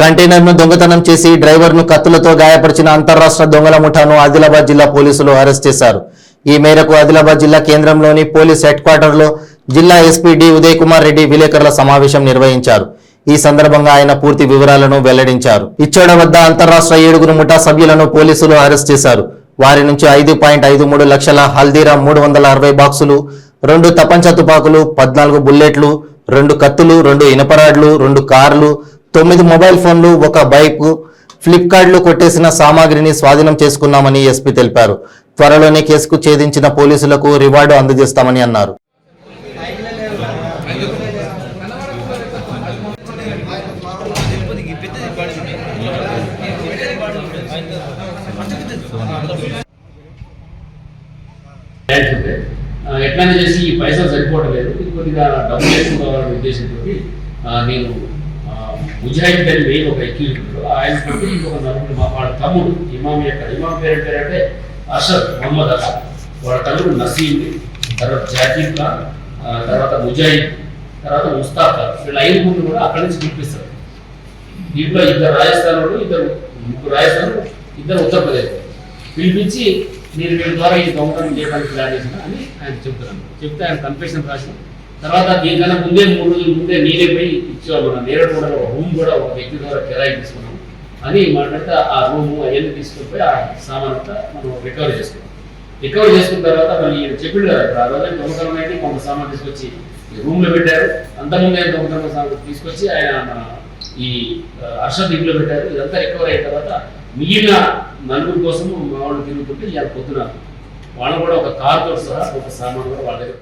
కంటైనర్ను దొంగతనం చేసి డ్రైవర్ను కత్తులతో గాయపరిచిన అంతరాష్ట్ర దొంగల ముఠాను ఆదిలాబాద్ జిల్లా పోలీసులు అరెస్ట్ చేశారు. ఈ మేరకు ఆదిలాబాద్ జిల్లా కేంద్రంలోని పోలీస్ హెడ్ క్వార్టర్లో జిల్లా ఎస్పీ డి ఉదయ్ కుమార్ రెడ్డి విలేకరుల సమావేశం నిర్వహించారు. ఈ సందర్భంగా ఆయన పూర్తి వివరాలను వెల్లడించారు. ఇచ్చోడ వద్ద అంతర్రాష్ట్ర ఏడుగురు ముఠా సభ్యులను పోలీసులు అరెస్ట్ చేశారు. వారి నుంచి ఐదు పాయింట్ ఐదు మూడు లక్షల హల్దీరామ్ మూడు వందల అరవై బాక్సులు రెండు తపంచ తుపాకులు పద్నాలుగు బుల్లెట్లు రెండు కత్తులు రెండు ఇనపరాడ్లు రెండు కార్లు తొమ్మిది మొబైల్ ఫోన్లు ఒక బైక్ ఫ్లిప్కార్ట్లో కొట్టేసిన సామాగ్రిని స్వాధీనం చేసుకున్నామని ఎస్పీ తెలిపారు. త్వరలోనే కేసుకు ఛేదించిన పోలీసులకు రివార్డు అందజేస్తామని అన్నారు. ఎట్లా చేసి ఈ పైసలు సరిపోవట్లేదు ఇది కొద్దిగా డబ్బులు వేసుకోవాలనే ఉద్దేశంతో నేను ముజాహిద్ పేరు మెయిన్ ఒక ఎక్యూజ్ ఆయన తోటి ఇంకొక నలుగురు మా వాళ్ళ తమ్ముడు ఇమాం యొక్క ఇమాం పేరు పేరు అంటే అసద్ మొహమ్మద్ అషర్ వాళ్ళ తమ్ముడు నసీమ్ తర్వాత జాకీర్ ఖాన్ తర్వాత ముజాహిద్ తర్వాత ముస్తాఫ్. ఖాన్ వీళ్ళ ఐదుగురు కూడా అక్కడి నుంచి పిలిపిస్తారు దీంట్లో ఇద్దరు రాజస్థాన్ వాళ్ళు ఇద్దరు ముగ్గురు రాజస్థాన్ ఇద్దరు ఉత్తరప్రదేశ్ పిలిపించి నేను వీళ్ళ ద్వారా ఈ దొంగతనం చేయడానికి ప్లాన్ చేసిన అని ఆయన చెప్తున్నాను చెప్తే ఆయన కన్ఫెషన్ రాసిన తర్వాత దీనికన్నా ముందే మూడు రోజుల ముందే నేనే పోయి ఇచ్చేవాళ్ళు. మనం నేరేడు కూడా ఒక రూమ్ కూడా ఒక వ్యక్తి ద్వారా కిరాయి తీసుకున్నాం. అని మాట్లాడితే ఆ రూమ్ అవన్నీ తీసుకుని పోయి ఆ సామాన్ అంతా మనం రికవర్ చేసుకున్నాం. రికవర్ చేసుకున్న తర్వాత మళ్ళీ చెప్పిండు కదా ఇప్పుడు ఆ రోజు దొంగతనం అయితే కొంత సామాన్ తీసుకొచ్చి రూమ్లో పెట్టారు. ఆయన దొంగతనం సామాన్ తీసుకొచ్చి ఆయన మన ఈ ఆ, హర్షద్ ఇంట్లో పెట్టారు. ఇదంతా రికవర్ అయిన తర్వాత మిగిలిన నలుగురు కోసం మా వాళ్ళు తిరుగుతుంటే ఇవాళ పొద్దున వాళ్ళు కూడా ఒక కారుతో సహా ఒక సామాన్ కూడా వాళ్ళ దగ్గర